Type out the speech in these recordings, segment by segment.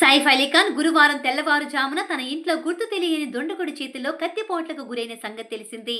సైఫ్ అలీఖాన్ గురువారం తెల్లవారుజామున తన ఇంట్లో గుర్తు తెలియని దొండగుడి చేతిలో కత్తిపోట్లకు గురైన సంగతి తెలిసింది.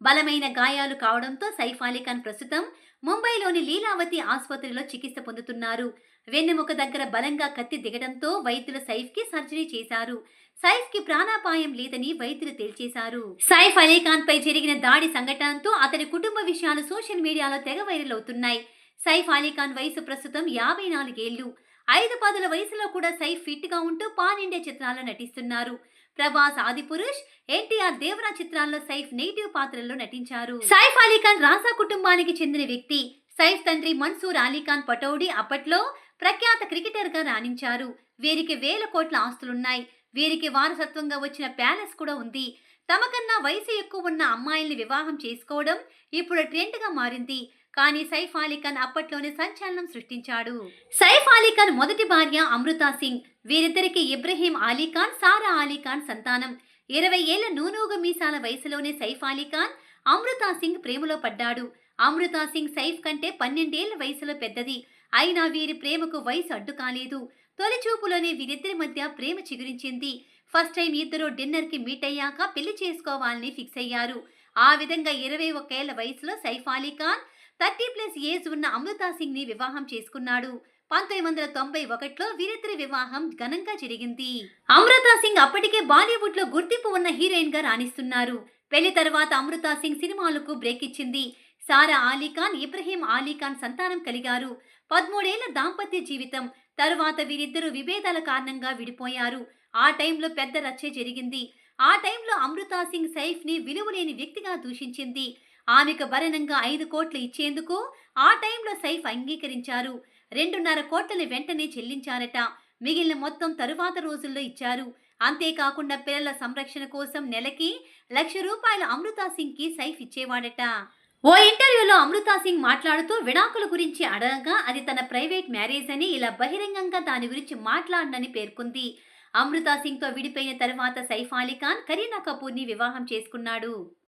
బలమైన గాయాలు కావడంతో సైఫ్ అలీఖాన్ ప్రస్తుతం ముంబైలోని లీలావతి ఆసుపత్రిలో చికిత్స పొందుతున్నారు. వెన్నెముక దగ్గర బలంగా కత్తి దిగడంతో వైద్యులు సైఫ్కి సర్జరీ చేశారు. సైఫ్కి ప్రాణాపాయం లేదని వైద్యులు తేల్చేశారు సైఫ్ అలీఖాన్ పై జరిగిన దాడి సంఘటనతో అతని కుటుంబ విషయాలు సోషల్ మీడియాలో తెగ వైరల్ అవుతున్నాయి. సైఫ్ అలీఖాన్ వయసు ప్రస్తుతం యాభై నాలుగేళ్ళు ఐదు పదుల వయసులో కూడా సైఫ్ ఫిట్గా ఉంటూ పాన్ ఇండియా చిత్రాల్లో నటిస్తున్నారు. ప్రభాస్ ఆదిపురుష్ ఎన్టీఆర్ దేవరా చిత్రాల్లో సైఫ్ నెగిటివ్ పాత్రల్లో నటించారు. సైఫ్ అలీఖాన్ రాసా కుటుంబానికి చెందిన వ్యక్తి. సైఫ్ తండ్రి మన్సూర్ అలీఖాన్ పటౌడి అప్పట్లో ప్రఖ్యాత క్రికెటర్గా రాణించారు. వీరికి వేల కోట్ల ఆస్తులున్నాయి. వీరికి వారసత్వంగా వచ్చిన ప్యాలెస్ కూడా ఉంది. తమకన్నా వయసు ఎక్కువ ఉన్న అమ్మాయిల్ని వివాహం చేసుకోవడం ఇప్పుడు ట్రెండ్గా మారింది. కానీ సైఫ్ అలీఖాన్ అప్పట్లోనే సంచలనం సృష్టించాడు. సైఫ్ అలీఖాన్ మొదటి భార్య అమృతా సింగ్ వీరిద్దరికి ఇబ్రహీం అలీఖాన్ సారా అలీఖాన్ సంతానం. ఇరవై ఏళ్ళ నూనూగు మీసాల వయసులోనే సైఫ్ అలీఖాన్ అమృతా సింగ్ ప్రేమలో పడ్డాడు. అమృతా సింగ్ సైఫ్ కంటే పన్నెండేళ్ళ వయసులో పెద్దది. అయినా వీరి ప్రేమకు వయసు అడ్డు కాలేదు. తొలిచూపులోనే వీరిద్దరి మధ్య ప్రేమ చిగురించింది. ఫస్ట్ టైం ఇద్దరు డిన్నర్కి మీట్ అయ్యాక పెళ్ళి చేసుకోవాలని ఫిక్స్ అయ్యారు. ఆ విధంగా ఇరవై ఒకేళ్ళ వయసులో Saif Ali Khan thirty plus age ఉన్న అమృతా సింగ్ని వివాహం చేసుకున్నాడు. పంతొమ్మిది వందల తొంభై ఒకటిలో వీరిద్దరి వివాహం ఘనంగా జరిగింది. అమృతా సింగ్ అప్పటికే బాలీవుడ్లో గుర్తింపు ఉన్న హీరోయిన్గా రాణిస్తున్నారు. పెళ్ళి తర్వాత అమృతా సింగ్ సినిమాలకు బ్రేక్ ఇచ్చింది. సారా ఆలీఖాన్ ఇబ్రహీం ఆలీఖాన్ సంతానం కలిగారు. పదమూడేళ్ళ దాంపత్య జీవితం తరువాత వీరిద్దరూ విభేదాల కారణంగా విడిపోయారు. ఆ టైంలో పెద్ద రచ్చే జరిగింది. ఆ టైంలో అమృతా సింగ్ సైఫ్ని విలువలేని వ్యక్తిగా దూషించింది. ఆమెకు భరణంగా ఐదు కోట్లు ఇచ్చేందుకు ఆ టైంలో సైఫ్ అంగీకరించారు. రెండున్నర కోట్లని వెంటనే చెల్లించారట. మిగిలిన మొత్తం తరువాత రోజుల్లో ఇచ్చారు. అంతేకాకుండా పిల్లల సంరక్షణ కోసం నెలకి లక్ష రూపాయల అమృతా సింగ్కి సైఫ్ ఇచ్చేవాడట. ఓ ఇంటర్వ్యూలో అమృతా సింగ్ మాట్లాడుతూ విడాకుల గురించి అడగగా అది తన ప్రైవేట్ మ్యారేజ్ అని ఇలా బహిరంగంగా దాని గురించి మాట్లాడనని పేర్కొంది. అమృతా సింగ్తో విడిపోయిన తర్వాత సైఫ్ అలీ ఖాన్ కరీనా కపూర్ని వివాహం చేసుకున్నాడు.